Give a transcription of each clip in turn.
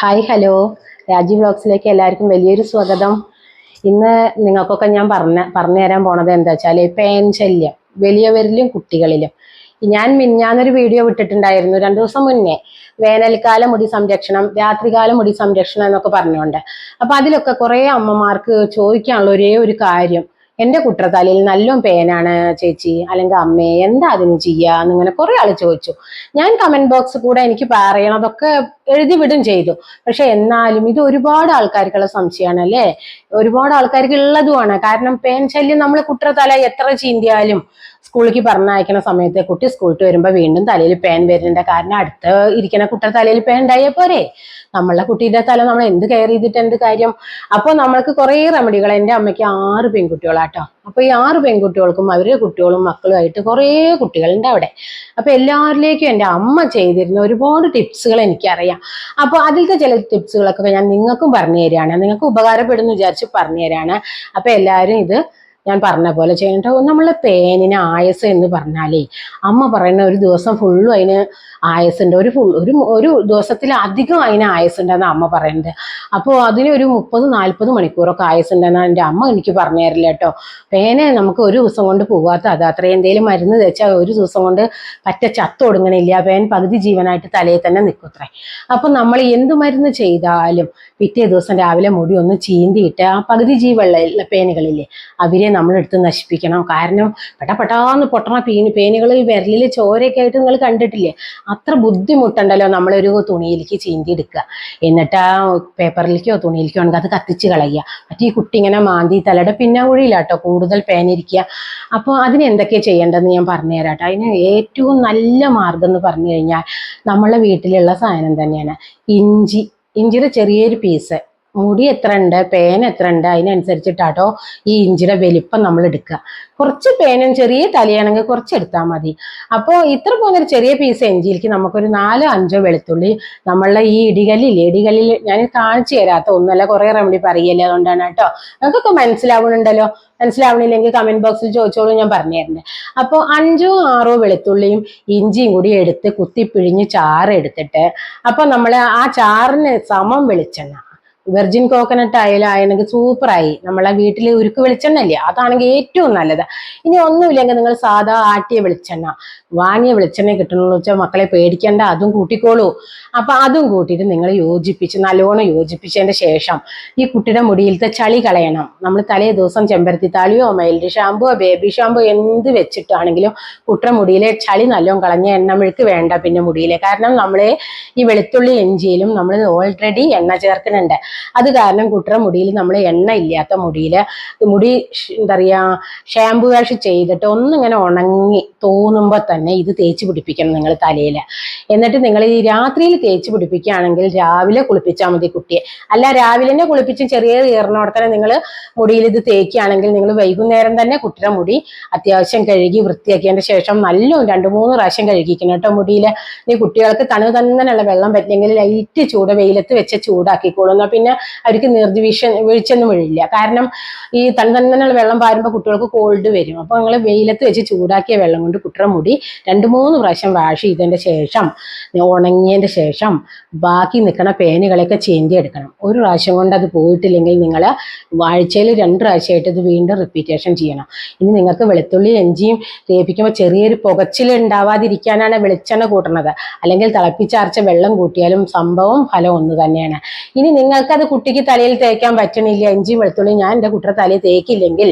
Hi hello രാജി വ്ളോഗ്സിലേക്ക് എല്ലാവർക്കും വലിയൊരു സ്വാഗതം. ഇന്ന് നിങ്ങൾക്കൊക്കെ ഞാൻ പറഞ്ഞ പറഞ്ഞു തരാൻ പോണത് എന്താ വെച്ചാൽ പേൻ ശല്യം വലിയവരിലും കുട്ടികളിലും. ഞാൻ മിഞ്ഞാന്നൊരു വീഡിയോ വിട്ടിട്ടുണ്ടായിരുന്നു രണ്ടു ദിവസം മുന്നേ. വേനൽക്കാല മുടി സംരക്ഷണം രാത്രികാല മുടി സംരക്ഷണം എന്നൊക്കെ പറഞ്ഞുകൊണ്ട്. അപ്പൊ അതിലൊക്കെ കുറെ അമ്മമാർക്ക് ചോദിക്കാനുള്ള ഒരേ ഒരു കാര്യം. എന്റെ കുട്ടത്തലയിൽ നല്ല പേനാണ് ചേച്ചി അല്ലെങ്കിൽ അമ്മേ എന്താ അതിന് ചെയ്യാ എന്നിങ്ങനെ കുറെ ആൾ ചോദിച്ചു. ഞാൻ കമന്റ് ബോക്സ് കൂടെ എനിക്ക് പറയണതൊക്കെ എഴുതി വിടും ചെയ്തു. പക്ഷെ എന്നാലും ഇത് ഒരുപാട് ആൾക്കാർക്കുള്ള സംശയമാണ് അല്ലേ ഒരുപാട് ആൾക്കാർക്ക് ഉള്ളതുമാണ്. കാരണം പേൻ ശല്യം നമ്മൾ കുട്ടത്തല എത്ര ചീന്തിയാലും. സ്കൂളിലേക്ക് പറഞ്ഞയക്കുന്ന സമയത്ത് കുട്ടി സ്കൂളിൽ വരുമ്പോൾ വീണ്ടും തലയിൽ പേൻ വരുന്നുണ്ട്. കാരണം അടുത്ത് ഇരിക്കുന്ന കുട്ടിയുടെ തലയിൽ പേൻ ഉണ്ടായ പോരെ. നമ്മളെ കുട്ടിയുടെ തല നമ്മൾ എന്ത് കെയർ ചെയ്തിട്ട് എന്ത് കാര്യം? അപ്പോൾ നമ്മൾക്ക് കുറേ റെമഡികൾ എന്റെ അമ്മയ്ക്ക് ആറ് പെൺകുട്ടികളാട്ടോ. അപ്പോൾ ഈ ആറ് പെൺകുട്ടികൾക്കും അവരുടെ കുട്ടികളും മക്കളുമായിട്ട് കുറേ കുട്ടികളുണ്ട് അവിടെ. അപ്പോൾ എല്ലാവരിലേക്കും എന്റെ അമ്മ ചെയ്തിരുന്ന ഒരുപാട് ടിപ്സുകൾ എനിക്കറിയാം. അപ്പോൾ അതിലത്തെ ചില ടിപ്സുകളൊക്കെ ഞാൻ നിങ്ങൾക്കും പറഞ്ഞു തരികയാണ് നിങ്ങൾക്ക് ഉപകാരപ്പെടുന്നു വിചാരിച്ച് പറഞ്ഞു തരികയാണ് അപ്പോൾ എല്ലാവരും ഇത് ഞാൻ പറഞ്ഞ പോലെ ചെയ്യട്ടോ നമ്മളെ പേനിന് ആയസ് എന്ന് പറഞ്ഞാലേ അമ്മ പറയുന്ന ഒരു ദിവസം ഫുള്ളും അതിന് ആയസുണ്ട് ഒരു ഫുൾ ഒരു ഒരു ദിവസത്തിൽ അധികം അതിന് ആയസുണ്ടെന്ന് അമ്മ പറയുന്നത് അപ്പോൾ അതിന് ഒരു മുപ്പത് നാൽപ്പത് മണിക്കൂറൊക്കെ ആയസുണ്ടെന്നാണ് എന്റെ അമ്മ എനിക്ക് പറഞ്ഞു തരില്ല കേട്ടോ പേന നമുക്ക് ഒരു ദിവസം കൊണ്ട് പോകാത്ത അത്. അത്ര എന്തെങ്കിലും മരുന്ന് തേച്ചാൽ ഒരു ദിവസം കൊണ്ട് പറ്റ ചത്തൊടുങ്ങണില്ല പേൻ പകുതി ജീവനായിട്ട് തലയിൽ തന്നെ നിൽക്കുത്രേ അപ്പം നമ്മൾ എന്ത് മരുന്ന് ചെയ്താലും പിറ്റേ ദിവസം രാവിലെ മുടി ഒന്ന് ചീന്തിയിട്ട് ആ പകുതി ജീവുള്ള പേനുകളില്ലേ അവരെ നമ്മളെടുത്ത് നശിപ്പിക്കണം. കാരണം പെട്ടപ്പെട്ടാന്ന് പൊട്ടണ പീന് പേനുകൾ വിരലിൽ ചോരയൊക്കെ ആയിട്ട് നിങ്ങൾ കണ്ടിട്ടില്ലേ? അത്ര ബുദ്ധിമുട്ടുണ്ടല്ലോ നമ്മളൊരു തുണിയിലേക്ക് ചീന്തി എടുക്കുക എന്നിട്ട് ആ പേപ്പറിലേക്കോ തുണിയിലേക്കോ ഉണ്ടെങ്കിൽ അത് കത്തിച്ച് കളയുക. മറ്റേ ഈ കുട്ടി ഇങ്ങനെ മാന്തി തലയുടെ പിന്നാകുഴിയിലാട്ടോ കൂടുതൽ പേനിരിക്കുക അപ്പോൾ അതിന് എന്തൊക്കെയാണ് ചെയ്യേണ്ടതെന്ന് ഞാൻ പറഞ്ഞു തരാട്ടോ അതിന് ഏറ്റവും നല്ല മാർഗം എന്ന് പറഞ്ഞു കഴിഞ്ഞാൽ നമ്മളെ വീട്ടിലുള്ള സാധനം തന്നെയാണ് ഇഞ്ചി. ഇഞ്ചിയുടെ ചെറിയൊരു പീസ്. മുടി എത്ര ഉണ്ട് പേൻ എത്ര ഉണ്ട് അതിനനുസരിച്ചിട്ടാട്ടോ ഈ ഇഞ്ചിയുടെ വലിപ്പം നമ്മൾ എടുക്കുക. കുറച്ച് പേനും ചെറിയ തലയാണെങ്കിൽ കുറച്ച് എടുത്താൽ മതി. അപ്പോൾ ഇത്ര പോകുന്നൊരു ചെറിയ പീസ് ഇഞ്ചിയിലേക്ക് നമുക്കൊരു നാലോ അഞ്ചോ വെളുത്തുള്ളി നമ്മളുടെ ഈ ഇടികല്ലില്ലേ ഇടികല്ലിൽ ഞാൻ കാണിച്ചു തരാത്ത ഒന്നല്ല കുറേ റെമഡി പറയല്ലേ അതുകൊണ്ടാണ് കേട്ടോ. നമുക്കൊക്കെ മനസ്സിലാവുന്നുണ്ടല്ലോ മനസ്സിലാവണില്ലെങ്കിൽ കമന്റ് ബോക്സിൽ ചോദിച്ചോളൂ ഞാൻ പറഞ്ഞു തരുന്നുണ്ട് അപ്പോൾ അഞ്ചോ ആറോ വെളുത്തുള്ളിയും ഇഞ്ചിയും കൂടി എടുത്ത് കുത്തി പിഴിഞ്ഞ് ചാറ് എടുത്തിട്ട് അപ്പോൾ നമ്മൾ ആ ചാറിന് സമം വെളിച്ചെണ്ണ. വെർജിൻ കോക്കനട്ട് ഓയിൽ ആയാലാണെങ്കിൽ സൂപ്പറായി നമ്മളെ വീട്ടിൽ ഉരുക്ക് വെളിച്ചെണ്ണ അല്ലേ അതാണെങ്കിൽ ഏറ്റവും നല്ലത്. ഇനി ഒന്നുമില്ലെങ്കിൽ നിങ്ങൾ സാധാ ആട്ടിയ വെളിച്ചെണ്ണ വാങ്ങിയ വെളിച്ചെണ്ണ കിട്ടണമെന്ന് വെച്ചാൽ മക്കളെ പേടിക്കേണ്ട അതും കൂട്ടിക്കോളൂ. അപ്പൊ അതും കൂട്ടിയിട്ട് നിങ്ങൾ യോജിപ്പിച്ച് നല്ലോണം യോജിപ്പിച്ചതിന് ശേഷം ഈ കുട്ടിയുടെ മുടിയിലത്തെ ചളി കളയണം. നമ്മൾ തലേ ദിവസം ചെമ്പരത്തി താളിയോ മൈൽഡ് ഷാമ്പുവോ ബേബി ഷാമ്പോ എന്ത് വെച്ചിട്ടാണെങ്കിലും കുട്ടിയുടെ മുടിയിലെ ചളി നല്ലോണം കളഞ്ഞ എണ്ണമെഴുക്ക് വേണ്ട പിന്നെ മുടിയിലെ. കാരണം നമ്മൾ ഈ വെളുത്തുള്ളി ഇഞ്ചിയിലും നമ്മൾ ഓൾറെഡി എണ്ണ ചേർക്കുന്നുണ്ട്. അത് കാരണം കുട്ടിയുടെ മുടിയിൽ നമ്മൾ എണ്ണ ഇല്ലാത്ത മുടിയിൽ മുടി എന്താ പറയുക ഷാമ്പു വാഷ് ചെയ്തിട്ട് ഒന്നിങ്ങനെ ഉണങ്ങി തോന്നുമ്പോൾ തന്നെ ഇത് തേച്ച് പിടിപ്പിക്കണം നിങ്ങൾ തലയിൽ എന്നിട്ട് നിങ്ങൾ ഈ രാത്രിയിൽ തേച്ച് പിടിപ്പിക്കുകയാണെങ്കിൽ രാവിലെ കുളിപ്പിച്ചാൽ മതി കുട്ടിയെ. അല്ല രാവിലെ തന്നെ കുളിപ്പിച്ച് ചെറിയ ഈർന്നോടെ തന്നെ നിങ്ങൾ മുടിയിൽ ഇത് തേക്കുകയാണെങ്കിൽ നിങ്ങൾ വൈകുന്നേരം തന്നെ കുട്ടിയുടെ മുടി അത്യാവശ്യം കഴുകി വൃത്തിയാക്കിയതിന് ശേഷം നല്ലോണം രണ്ട് മൂന്ന് പ്രാവശ്യം കഴുകിക്കണം കേട്ടോ മുടിയിൽ ഇനി കുട്ടികൾക്ക് തണു തന്നെയുള്ള വെള്ളം പറ്റിയെങ്കിൽ ലൈറ്റ് ചൂട് വെയിലത്ത് വെച്ച് ചൂടാക്കിക്കോളും. എന്നാൽ പിന്നെ അവർക്ക് നിർദ്ദിവീക്ഷ വീഴ്ചയൊന്നും വീഴില്ല കാരണം ഈ തണു തന്നെയുള്ള വെള്ളം പാരുമ്പോൾ കുട്ടികൾക്ക് കോൾഡ് വരും. അപ്പോൾ നിങ്ങൾ വെയിലത്ത് വെച്ച് ചൂടാക്കിയ വെള്ളം കൊണ്ട് കുട്ടിയുടെ മുടി രണ്ട് മൂന്ന് പ്രാവശ്യം വാഷ് ചെയ്തതിന്റെ ശേഷം ഉണങ്ങിയതിന്റെ ശേഷം ബാക്കി നിൽക്കുന്ന പേനുകളൊക്കെ ചേന്തി എടുക്കണം ഒരു പ്രാവശ്യം കൊണ്ട് അത് പോയിട്ടില്ലെങ്കിൽ നിങ്ങൾ ആഴ്ചയിൽ രണ്ട് പ്രാവശ്യമായിട്ട് ഇത് വീണ്ടും റിപ്പീറ്റേഷൻ ചെയ്യണം. ഇനി നിങ്ങൾക്ക് വെളുത്തുള്ളി എഞ്ചിയും തേപ്പിക്കുമ്പോൾ ചെറിയൊരു പുകച്ചിൽ ഉണ്ടാവാതിരിക്കാനാണ് വെളിച്ചെണ്ണ കൂട്ടുന്നത്. അല്ലെങ്കിൽ തിളപ്പിച്ചാർച്ച വെള്ളം കൂട്ടിയാലും സംഭവം ഫലം ഒന്ന് തന്നെയാണ്. ഇനി നിങ്ങൾക്കത് കുട്ടിക്ക് തലയിൽ തേക്കാൻ പറ്റണില്ല ഇഞ്ചിയും വെളുത്തുള്ളിയും ഞാൻ എന്റെ കുട്ടിയുടെ തലയിൽ തേക്കില്ലെങ്കിൽ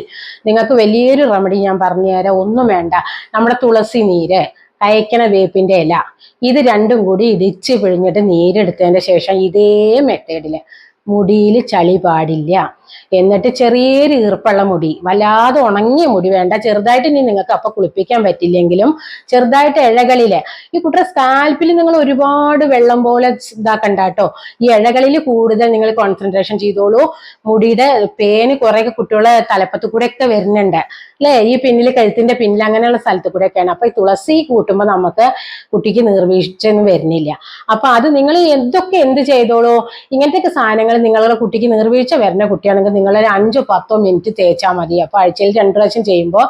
നിങ്ങൾക്ക് വലിയൊരു റെമഡി ഞാൻ പറഞ്ഞുതരാം ഒന്നും വേണ്ട. നമ്മുടെ തുളസി നീര് കയക്കണ വേപ്പിന്റെ ഇല ഇത് രണ്ടും കൂടി ഇടിച്ച് പിഴിഞ്ഞിട്ട് നീരെടുത്തതിന്റെ ശേഷം ഇതേ മെത്തേഡിൽ മുടിയിൽ ചളി പാടില്ല. എന്നിട്ട് ചെറിയൊരു ഈർപ്പുള്ള മുടി വല്ലാതെ ഉണങ്ങിയ മുടി വേണ്ട. ചെറുതായിട്ട് ഇനി നിങ്ങൾക്ക് അപ്പൊ കുളിപ്പിക്കാൻ പറ്റില്ലെങ്കിലും ചെറുതായിട്ട് ഇഴകളിൽ. ഈ കുട്ടിയുടെ സ്കാൽപ്പിൽ നിങ്ങൾ ഒരുപാട് വെള്ളം പോലെ ഇതാക്കണ്ട കേട്ടോ ഈ ഇഴകളിൽ കൂടുതൽ നിങ്ങൾ കോൺസെൻട്രേഷൻ ചെയ്തോളൂ. മുടിയുടെ പേന് കുറെ കുട്ടികളെ തലപ്പത്ത് കൂടെ ഒക്കെ വരുന്നുണ്ട്. അല്ലേ? ഈ പിന്നിൽ കഴുത്തിന്റെ പിന്നിൽ അങ്ങനെയുള്ള സ്ഥലത്ത് കൂടെ ഒക്കെയാണ് അപ്പൊ ഈ തുളസി കൂട്ടുമ്പോൾ നമുക്ക് കുട്ടിക്ക് നീർവീഴ്ചയൊന്നും വരുന്നില്ല. അപ്പൊ അത് നിങ്ങൾ എന്തൊക്കെ എന്ത് ചെയ്തോളൂ? ഇങ്ങനത്തെ സാധനങ്ങൾ നിങ്ങളുടെ കുട്ടിക്ക് നീർവീഴ്ച വരുന്ന കുട്ടിയാണെങ്കിൽ നിങ്ങൾ നിങ്ങളൊരു അഞ്ചോ പത്തോ മിനിറ്റ് തേച്ചാൽ മതി. അപ്പൊ ആഴ്ചയിൽ രണ്ടു പ്രാവശ്യം ചെയ്യുമ്പോൾ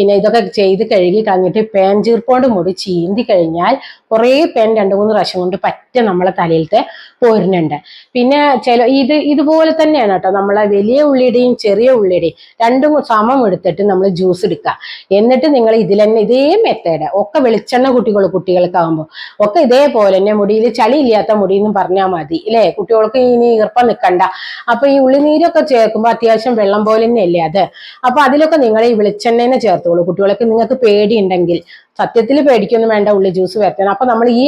പിന്നെ ഇതൊക്കെ ചെയ്ത് കഴുകി കഴിഞ്ഞിട്ട് പേൻ ചീർപ്പോണ്ട് മുടി ചീന്തി കഴിഞ്ഞാൽ കുറേ പേൻ രണ്ട് മൂന്ന് പ്രാവശ്യം കൊണ്ട് പറ്റ നമ്മളെ തലയിലത്തെ പോരുന്നുണ്ട്. പിന്നെ ചില ഇത് ഇതുപോലെ തന്നെയാണ് കേട്ടോ. നമ്മളെ വലിയ ഉള്ളിയുടെയും ചെറിയ ഉള്ളിയുടെയും രണ്ടും സമം എടുത്തിട്ട് നമ്മൾ ജ്യൂസ് എടുക്കുക. എന്നിട്ട് നിങ്ങൾ ഇതിൽ തന്നെ ഇതേ മെത്തേഡ് ഒക്കെ വെളിച്ചെണ്ണ കുട്ടികൾ കുട്ടികൾക്കാകുമ്പോൾ ഒക്കെ ഇതേപോലെ തന്നെ മുടിയിൽ ചളി ഇല്ലാത്ത മുടി എന്നും പറഞ്ഞാൽ മതി ഇല്ലേ? കുട്ടികൾക്ക് ഇനി ഈർപ്പം നിൽക്കണ്ട. അപ്പൊ ഈ ഉള്ളിനീരൊക്കെ ചേർക്കുമ്പോൾ അത്യാവശ്യം വെള്ളം പോലെ തന്നെയല്ലേ അത്? അപ്പൊ അതിലൊക്കെ നിങ്ങൾ ഈ വെളിച്ചെണ്ണേനെ ചേർത്തോളൂ കുട്ടികളൊക്കെ നിങ്ങൾക്ക് പേടിയുണ്ടെങ്കിൽ സത്യത്തിൽ പേടിക്കൊന്നും വേണ്ട ഉള്ളി ജ്യൂസ് വരുത്തണം അപ്പൊ നമ്മൾ ഈ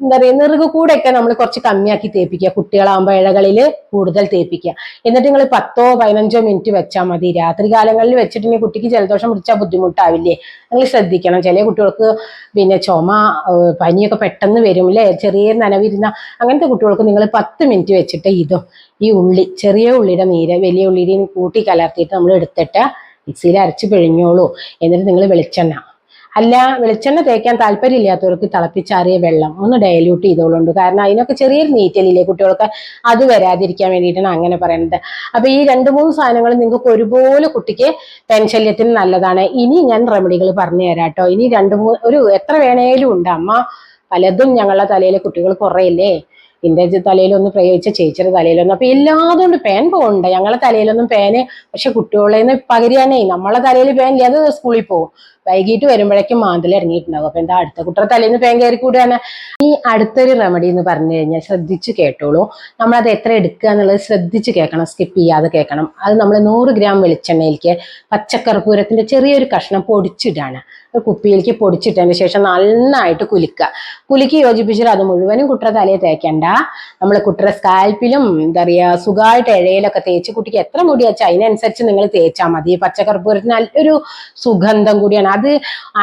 എന്താ പറയുക നെറുക് കൂടെയൊക്കെ നമ്മൾ കുറച്ച് കമ്മിയാക്കി തേപ്പിക്കുക. കുട്ടികളാകുമ്പോൾ ഇഴകളിൽ കൂടുതൽ തേപ്പിക്കുക. എന്നിട്ട് നിങ്ങൾ പത്തോ പതിനഞ്ചോ മിനിറ്റ് വെച്ചാൽ മതി. രാത്രി കാലങ്ങളിൽ വെച്ചിട്ടുണ്ടെങ്കിൽ കുട്ടിക്ക് ജലദോഷം പിടിച്ചാൽ ബുദ്ധിമുട്ടാവില്ലേ? നിങ്ങൾ ശ്രദ്ധിക്കണം. ചില കുട്ടികൾക്ക് പിന്നെ ചുമ പനിയൊക്കെ പെട്ടെന്ന് വരും അല്ലേ ചെറിയ നനവിരുന്ന അങ്ങനത്തെ കുട്ടികൾക്ക് നിങ്ങൾ പത്ത് മിനിറ്റ് വെച്ചിട്ട് ഇതും ഈ ഉള്ളി ചെറിയ ഉള്ളിയുടെ നീര് വലിയ ഉള്ളിയുടെയും കൂട്ടി കലർത്തിയിട്ട് നമ്മൾ എടുത്തിട്ട് മിക്സിയിൽ അരച്ച് പിഴിഞ്ഞോളൂ. എന്നിട്ട് നിങ്ങൾ വെളിച്ചെണ്ണ. അല്ല വെളിച്ചെണ്ണ തേക്കാൻ താല്പര്യമില്ലാത്തവർക്ക് തിളപ്പിച്ചാറിയ വെള്ളം ഒന്ന് ഡയല്യൂട്ട് ചെയ്തോളുണ്ട്. കാരണം അതിനൊക്കെ ചെറിയൊരു നീറ്റലില്ലേ കുട്ടികൾക്ക്? അത് വരാതിരിക്കാൻ വേണ്ടിയിട്ടാണ് അങ്ങനെ പറയുന്നത് അപ്പൊ ഈ രണ്ട് മൂന്ന് സാധനങ്ങൾ നിങ്ങൾക്ക് ഒരുപോലെ കുട്ടിക്ക് പെൻശല്യത്തിന് നല്ലതാണ്. ഇനി ഞാൻ റെമഡികൾ പറഞ്ഞു തരാം കേട്ടോ. ഇനി രണ്ട് മൂന്ന് ഒരു എത്ര വേണേലും ഉണ്ട്. അമ്മ പലതും ഞങ്ങളുടെ തലയിലെ കുട്ടികൾ കുറയില്ലേ? എന്റെ തലയിലൊന്ന് പ്രയോഗിച്ച ചേച്ചിയുടെ തലയിലൊന്നും. അപ്പൊ എല്ലാതുകൊണ്ട് പേൻ പോകണ്ട. ഞങ്ങളെ തലയിലൊന്നും പേന് പക്ഷെ കുട്ടികളേന്ന് പകരാനേ നമ്മളെ തലയിൽ പേൻ ഇല്ലാതെ സ്കൂളിൽ പോകും. വൈകിട്ട് വരുമ്പോഴേക്കും മാന്തൽ ഇറങ്ങിയിട്ടുണ്ടാകും അപ്പൊ എന്താ അടുത്ത കുട്ടിയുടെ തലേന്ന് പേൻ കയറി കൂടുകയാണ് ഈ അടുത്തൊരു റെമഡി എന്ന് പറഞ്ഞു കഴിഞ്ഞാൽ ശ്രദ്ധിച്ച് കേട്ടോളൂ. നമ്മളത് എത്ര എടുക്കുക എന്നുള്ളത് ശ്രദ്ധിച്ച് കേൾക്കണം. സ്കിപ്പ് ചെയ്യാതെ കേൾക്കണം. അത് നമ്മൾ നൂറ് ഗ്രാം വെളിച്ചെണ്ണയിലേക്ക് പച്ചക്കർപ്പൂരത്തിന്റെ ചെറിയൊരു കഷ്ണം പൊടിച്ചിടാണ്. കുപ്പിയിലേക്ക് പൊടിച്ചിട്ടതിന് ശേഷം നന്നായിട്ട് കുലുക്കുക. കുലുക്കി യോജിപ്പിച്ചിട്ട് അത് മുഴുവനും കുട്ടറ തലയെ തേക്കണ്ട. നമ്മൾ കുട്ടറ സ്കാൽപ്പിലും എന്താ പറയുക സുഖമായിട്ട് ഇഴയിലൊക്കെ തേച്ച് കുട്ടിക്ക് എത്ര മുടി വെച്ചാൽ അതിനനുസരിച്ച് നിങ്ങൾ തേച്ചാൽ മതി. പച്ചക്കർപ്പൂരത്തിന് നല്ലൊരു സുഗന്ധം കൂടിയാണ്. അത്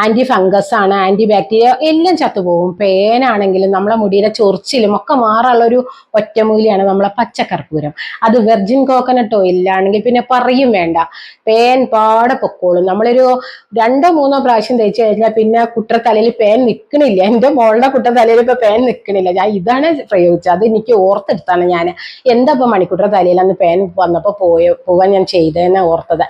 ആന്റി ഫംഗസ് ആണ് ആന്റി ബാക്ടീരിയ എല്ലാം ചത്തുപോകും പേനാണെങ്കിലും നമ്മളെ മുടിയുടെ ചൊറിച്ചിലും ഒക്കെ മാറാനുള്ളൊരു ഒറ്റമൂലിയാണ് നമ്മളെ പച്ചക്കർപ്പൂരം അത് വെർജിൻ കോക്കനട്ട് ഓയിലാണെങ്കിൽ പിന്നെ പറയും വേണ്ട. പേൻ പാടെ പൊക്കോളും. നമ്മളൊരു രണ്ടോ മൂന്നോ പ്രാവശ്യം തേച്ച് കഴിഞ്ഞാൽ പിന്നെ കുട്ട തലയിൽ പേൻ നിൽക്കണില്ല എന്റെ മോളുടെ കുട്ട തലയിൽ ഇപ്പൊ പേൻ നിൽക്കണില്ല ഞാൻ ഇതാണ് പ്രയോഗിച്ചത്. അത് എനിക്ക് ഓർത്തെടുത്താണ് ഞാൻ എന്താ ഇപ്പൊ മണിക്കുട്ട തലയിൽ അന്ന് പേൻ വന്നപ്പോ പോയ പോവാൻ ഞാൻ ചെയ്തതെന്ന് ഓർത്തത്.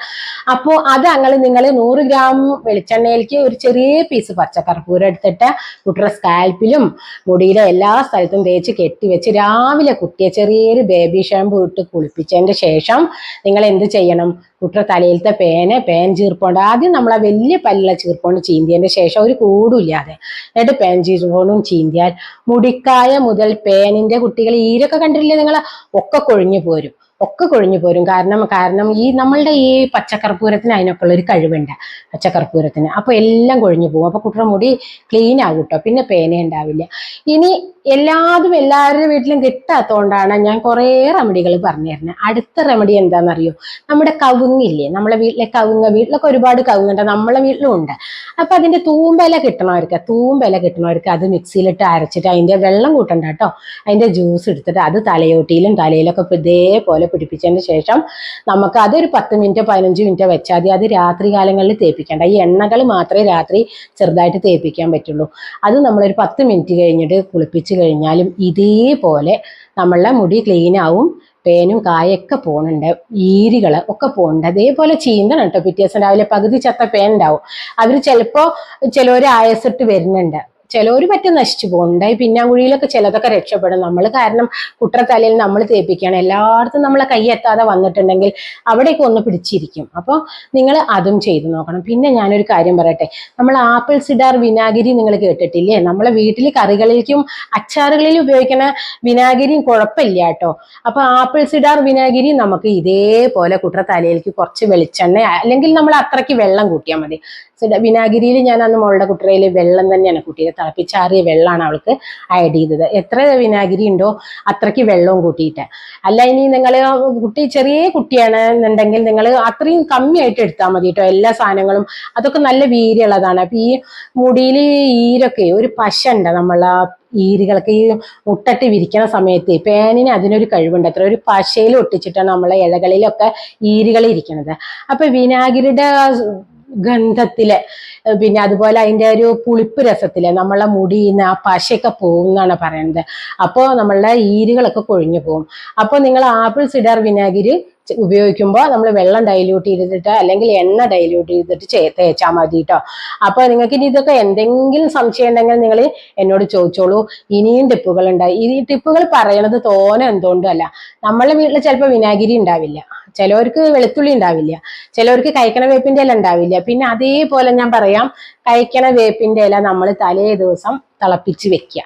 അപ്പോ അത് അങ്ങനെ നിങ്ങൾ നൂറ് ഗ്രാം വെളിച്ചെണ്ണയിലേക്ക് ഒരു ചെറിയ പീസ് പച്ചക്കർപ്പൂരം എടുത്തിട്ട് കുട്ടിയുടെ സ്കാൽപ്പിലും മുടിയിലെ എല്ലാ സ്ഥലത്തും തേച്ച് കെട്ടിവെച്ച് രാവിലെ കുട്ടിയെ ചെറിയൊരു ബേബി ഷാമ്പു ഇട്ട് കുളിപ്പിച്ചതിന്റെ ശേഷം നിങ്ങൾ എന്ത് ചെയ്യണം? കുട്ടിയുടെ തലയിലത്തെ പേന് പേൻ ചീർപ്പോണ്ട്. ആദ്യം നമ്മൾ ആ വലിയ പല്ലുള്ള ചീർപ്പോണ്ട് ചീന്തിയതിന്റെ ശേഷം ഒരു കൂടുമില്ലാതെ. എന്നിട്ട് പേൻ ചീർപ്പോണ്ടും ചീന്തിയാൽ മുടിക്കായ മുതൽ പേനിന്റെ കുട്ടികൾ ഈരൊക്കെ കണ്ടിട്ടില്ലേ നിങ്ങൾ ഒക്കെ കൊഴിഞ്ഞു പോരും. ഒക്കെ കൊഴിഞ്ഞു പോരും. കാരണം കാരണം ഈ നമ്മളുടെ ഈ പച്ചക്കർപ്പൂരത്തിന് അതിനൊക്കെ ഉള്ള ഒരു കഴിവുണ്ട്. പച്ചക്കർപ്പൂരത്തിന് അപ്പൊ എല്ലാം കൊഴിഞ്ഞു പോകും. അപ്പൊ കുട്ടിയുടെ മുടി ക്ലീൻ ആകും കേട്ടോ പിന്നെ പേന ഉണ്ടാവില്ല. ഇനി എല്ലാതും എല്ലാവരുടെ വീട്ടിലും കിട്ടാത്തതുകൊണ്ടാണ് ഞാൻ കുറേ റെമഡികൾ പറഞ്ഞു തരുന്നത് അടുത്ത റെമഡി എന്താണെന്നറിയോ നമ്മുടെ കവുങ്ങില്ലേ? നമ്മളെ വീട്ടിലെ കവുങ്ങ്. വീട്ടിലൊക്കെ ഒരുപാട് കവുങ്ങുണ്ട്. നമ്മളെ വീട്ടിലും ഉണ്ട്. അപ്പൊ അതിന്റെ തൂമ്പല കിട്ടണവർക്ക് തൂമ്പല കിട്ടണവർക്ക് അത് മിക്സിയിലിട്ട് അരച്ചിട്ട് അതിന്റെ വെള്ളം കൂട്ടണ്ട കേട്ടോ അതിന്റെ ജ്യൂസ് എടുത്തിട്ട് അത് തലയോട്ടിയിലും തലയിലൊക്കെ ഇതേപോലെ പിടിപ്പിച്ചതിന് ശേഷം നമുക്ക് അതൊരു പത്ത് മിനിറ്റ് പതിനഞ്ച് മിനിറ്റ് വെച്ചാൽ മതി. അത് രാത്രി കാലങ്ങളിൽ തേപ്പിക്കേണ്ട. ഈ എണ്ണകൾ മാത്രമേ രാത്രി ചെറുതായിട്ട് തേപ്പിക്കാൻ പറ്റുള്ളൂ. അത് നമ്മളൊരു പത്ത് മിനിറ്റ് കഴിഞ്ഞിട്ട് കുളിപ്പിച്ച് കഴിഞ്ഞാലും ഇതേപോലെ നമ്മളുടെ മുടി ക്ലീൻ ആവും പേനും കായൊക്കെ പോകുന്നുണ്ട് ഈരികൾ ഒക്കെ പോകുന്നുണ്ട് അതേപോലെ ചീന്തണം കേട്ടോ. പിറ്റേ ദിവസം രാവിലെ പകുതി ചത്ത പേനുണ്ടാവും. അവർ ചിലപ്പോൾ ചിലവർ ആയസിട്ട് വരുന്നുണ്ട്. ചിലവർ പറ്റും നശിച്ചു പോകും. ഉണ്ടായി പിന്നാങ്കുഴിയിലൊക്കെ ചിലതൊക്കെ രക്ഷപ്പെടും. നമ്മൾ കാരണം കുട്ടത്തലയിൽ നമ്മൾ തേപ്പിക്കുകയാണ്. എല്ലായിടത്തും നമ്മളെ കൈ എത്താതെ വന്നിട്ടുണ്ടെങ്കിൽ അവിടെയൊക്കെ ഒന്ന് പിടിച്ചിരിക്കും. അപ്പോൾ നിങ്ങൾ അതും ചെയ്തു നോക്കണം. പിന്നെ ഞാനൊരു കാര്യം പറയട്ടെ. നമ്മൾ ആപ്പിൾ സിഡാർ വിനാഗിരി നിങ്ങൾ കേട്ടിട്ടില്ലേ? നമ്മളെ വീട്ടിൽ കറികളിലേക്കും അച്ചാറുകളിലും ഉപയോഗിക്കുന്ന വിനാഗിരിയും കുഴപ്പമില്ല കേട്ടോ. അപ്പോൾ ആപ്പിൾ സിഡാർ വിനാഗിരി നമുക്ക് ഇതേപോലെ കുട്ടറ തലയിലേക്ക് കുറച്ച് വെളിച്ചെണ്ണ അല്ലെങ്കിൽ നമ്മൾ അത്രയ്ക്ക് വെള്ളം കൂട്ടിയാൽ മതി. വിനാഗിരിയിൽ ഞാൻ അന്ന് മോളുടെ കുട്ടറയിൽ വെള്ളം തന്നെയാണ് കൂട്ടിയത്. തിളപ്പിച്ചാറിയ വെള്ളമാണ് അവൾക്ക് ആഡ് ചെയ്തത്. എത്ര വിനാഗിരി ഉണ്ടോ അത്രയ്ക്ക് വെള്ളവും കൂട്ടിയിട്ട്. അല്ല ഇനി നിങ്ങൾ കുട്ടി ചെറിയ കുട്ടിയാണ് എന്നുണ്ടെങ്കിൽ നിങ്ങൾ അത്രയും കമ്മിയായിട്ട് എടുത്താൽ മതി കേട്ടോ എല്ലാ സാധനങ്ങളും അതൊക്കെ നല്ല വീര്യമുള്ളതാണ് അപ്പൊ ഈ മുടിയിൽ ഈരൊക്കെ ഒരു പശ ഉണ്ട് നമ്മളെ ഈരികളൊക്കെ ഈ മുട്ടട്ട് വിരിക്കുന്ന സമയത്ത് പേനിന് അതിനൊരു കഴിവുണ്ട്. അത്ര ഒരു പശയിൽ ഒട്ടിച്ചിട്ടാണ് നമ്മളെ ഇലകളിലൊക്കെ ഈരുകൾ ഇരിക്കുന്നത് അപ്പൊ വിനാഗിരിയുടെ ഗന്ധത്തിൽ പിന്നെ അതുപോലെ അതിന്റെ ഒരു പുളിപ്പ് രസത്തിൽ നമ്മളെ മുടിയിന്ന് ആ പശയൊക്കെ പോകും എന്നാണ് പറയുന്നത് അപ്പോൾ നമ്മളുടെ ഈരുകളൊക്കെ കൊഴിഞ്ഞു പോകും. അപ്പോൾ നിങ്ങൾ ആപ്പിൾ സിഡർ വിനാഗിരി ഉപയോഗിക്കുമ്പോൾ നമ്മൾ വെള്ളം ഡൈല്യൂട്ട് ചെയ്തിട്ട് അല്ലെങ്കിൽ എണ്ണ ഡൈല്യൂട്ട് ചെയ്തിട്ട് തേച്ചാൽ മതി കേട്ടോ അപ്പോൾ നിങ്ങൾക്ക് ഇനി ഇതൊക്കെ എന്തെങ്കിലും സംശയം ഉണ്ടെങ്കിൽ നിങ്ങൾ എന്നോട് ചോദിച്ചോളൂ. ഇനിയും ടിപ്പുകൾ ഉണ്ടായി ഈ ടിപ്പുകൾ പറയണത് തോനെ അല്ല. നമ്മളെ വീട്ടിൽ ചിലപ്പോൾ വിനാഗിരി ഉണ്ടാവില്ല. ചിലവർക്ക് വെളുത്തുള്ളി ഉണ്ടാവില്ല ചിലവർക്ക് കഴിക്കണ വേപ്പിന്റെ ഇല ഉണ്ടാവില്ല. പിന്നെ അതേപോലെ ഞാൻ പറയാം കഴിക്കണ വേപ്പിന്റെ ഇല നമ്മൾ തലേ ദിവസം തിളപ്പിച്ച് വെക്കുക.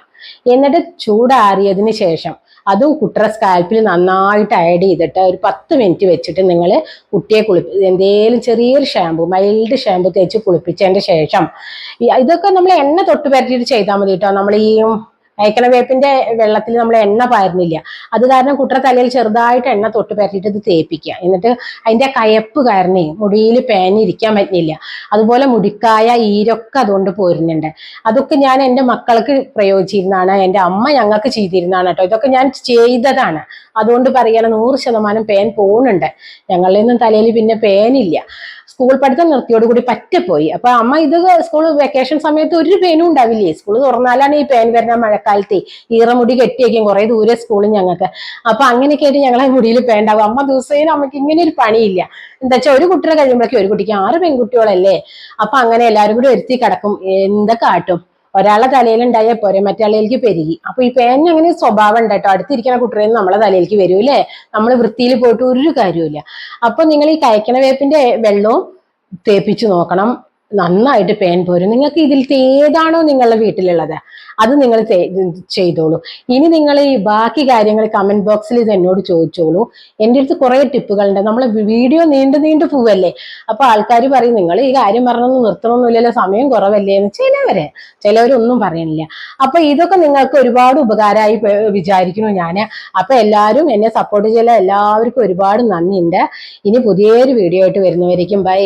എന്നിട്ട് ചൂടാറിയതിന് ശേഷം അതും കുട്ടറ സ്കാൽപ്പിൽ നന്നായിട്ട് ആഡ് ചെയ്തിട്ട് ഒരു പത്ത് മിനിറ്റ് വെച്ചിട്ട് നിങ്ങൾ കുട്ടിയെ കുളിപ്പി എന്തേലും ചെറിയൊരു ഷാമ്പു മൈൽഡ് ഷാമ്പു തേച്ച് കുളിപ്പിച്ചതിന്റെ ശേഷം ഇതൊക്കെ നമ്മൾ എണ്ണ തൊട്ട് പരട്ടിയിട്ട് ചെയ്താൽ മതി കേട്ടോ. നമ്മൾ ഈ അയക്കണ വേപ്പിന്റെ വെള്ളത്തിൽ നമ്മൾ എണ്ണ പാരുന്നില്ല. അത് കാരണം കുട്ടറ തലയിൽ ചെറുതായിട്ട് എണ്ണ തൊട്ട് പരട്ടിയിട്ട് ഇത് തേപ്പിക്കുക. എന്നിട്ട് അതിന്റെ കയപ്പ് കാരണേ മുടിയിൽ പേനിരിക്കാൻ പറ്റുന്നില്ല. അതുപോലെ മുടിക്കായ ഈരൊക്കെ അതുകൊണ്ട് പോരുന്നുണ്ട്. അതൊക്കെ ഞാൻ എന്റെ മക്കൾക്ക് പ്രയോഗിച്ചിരുന്നതാണ്. എന്റെ അമ്മ ഞങ്ങൾക്ക് ചെയ്തിരുന്നതാണ് കേട്ടോ. ഇതൊക്കെ ഞാൻ ചെയ്തതാണ്. അതുകൊണ്ട് പറയണ നൂറ് ശതമാനം പേൻ പോകുന്നുണ്ട് ഞങ്ങളിൽ നിന്നും തലയിൽ പിന്നെ പേനില്ല. സ്കൂൾ പഠിത്തം നിർത്തിയോടുകൂടി പറ്റപ്പോയി. അപ്പൊ അമ്മ ഇത് സ്കൂൾ വെക്കേഷൻ സമയത്ത് ഒരു പേനും ഉണ്ടാവില്ലേ? സ്കൂൾ തുറന്നാലാണ് ഈ പേൻ വരുന്ന മഴക്കാലത്തെ ഈറമുടി കെട്ടിയേക്കും കുറെ ദൂരെ സ്കൂളിൽ ഞങ്ങൾക്ക്. അപ്പൊ അങ്ങനെയൊക്കെ ആയിട്ട് ഞങ്ങളെ മുടിയിൽ പേണ്ടാവും അമ്മ ദിവസേന അമ്മയ്ക്ക് ഇങ്ങനെ ഒരു പണിയില്ല. എന്താ വെച്ചാൽ ഒരു കുട്ടിയെ കഴിയുമ്പോഴേക്കും ഒരു കുട്ടിക്ക് ആറ് പെൺകുട്ടികളല്ലേ? അപ്പൊ അങ്ങനെ എല്ലാവരും കൂടി ഒരുത്തി കിടക്കും. എന്തൊക്കെ കാട്ടും ഒരാളെ തലയിലുണ്ടായ പോരെ മറ്റാളിലേക്ക് പെരുകി. അപ്പൊ ഈ പേന അങ്ങനെ സ്വഭാവം ഉണ്ട് കേട്ടോ. അടുത്തിരിക്കുന്ന കുട്ടികളിൽ നമ്മളെ തലയിലേക്ക് വരൂല്ലേ? നമ്മൾ വൃത്തിയിൽ പോയിട്ട് ഒരു കാര്യമില്ല അപ്പൊ നിങ്ങൾ ഈ കയക്കണ വേപ്പിന്റെ വെള്ളവും തേപ്പിച്ചു നോക്കണം. നന്നായിട്ട് പേൻ പോരും. നിങ്ങൾക്ക് ഇതിൽ ഏതാണോ നിങ്ങളുടെ വീട്ടിലുള്ളത് അത് നിങ്ങൾ ചെയ്തോളൂ. ഇനി നിങ്ങൾ ഈ ബാക്കി കാര്യങ്ങൾ കമന്റ് ബോക്സിൽ ഇത് എന്നോട് ചോദിച്ചോളൂ. എന്റെ അടുത്ത് കുറെ ടിപ്പുകളുണ്ട് നമ്മൾ വീഡിയോ നീണ്ടു നീണ്ടു പോവല്ലേ? അപ്പൊ ആൾക്കാർ പറയും നിങ്ങൾ ഈ കാര്യം പറഞ്ഞൊന്നും നിർത്തണമെന്നില്ലല്ലോ സമയം കുറവല്ലേ? എന്ന് ചിലവര് ചിലവരൊന്നും പറയണില്ല. അപ്പൊ ഇതൊക്കെ നിങ്ങൾക്ക് ഒരുപാട് ഉപകാരമായി വിചാരിക്കുന്നു ഞാൻ. അപ്പൊ എല്ലാവരും എന്നെ സപ്പോർട്ട് ചെയ്ത എല്ലാവർക്കും ഒരുപാട് നന്ദിയുണ്ട്. ഇനി പുതിയൊരു വീഡിയോ ആയിട്ട് വരുന്നവരേക്കും ബൈ